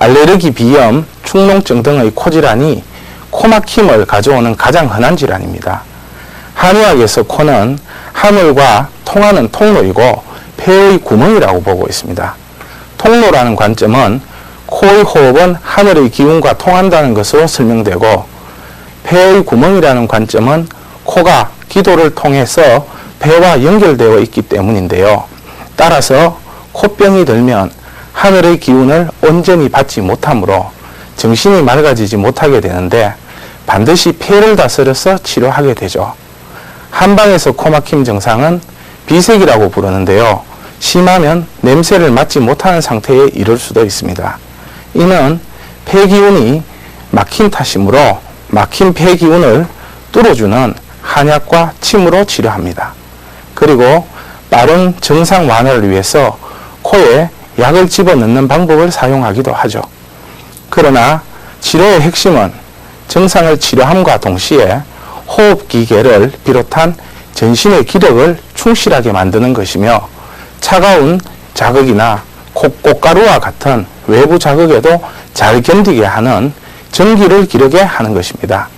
알레르기, 비염, 축농증 등의 코질환이 코막힘을 가져오는 가장 흔한 질환입니다. 한의학에서 코는 하늘과 통하는 통로이고 폐의 구멍이라고 보고 있습니다. 통로라는 관점은 코의 호흡은 하늘의 기운과 통한다는 것으로 설명되고 폐의 구멍이라는 관점은 코가 기도를 통해서 폐와 연결되어 있기 때문인데요. 따라서 코병이 들면 하늘의 기운을 온전히 받지 못하므로 정신이 맑아지지 못하게 되는데 반드시 폐를 다스려서 치료하게 되죠. 한방에서 코막힘 증상은 비색이라고 부르는데요. 심하면 냄새를 맡지 못하는 상태에 이를 수도 있습니다. 이는 폐기운이 막힌 탓이므로 막힌 폐기운을 뚫어주는 한약과 침으로 치료합니다. 그리고 빠른 증상 완화를 위해서 코에 약을 집어넣는 방법을 사용하기도 하죠. 그러나 치료의 핵심은 증상을 치료함과 동시에 호흡기계를 비롯한 전신의 기력을 충실하게 만드는 것이며 차가운 자극이나 코- 꽃가루와 같은 외부 자극에도 잘 견디게 하는 전기를 기르게 하는 것입니다.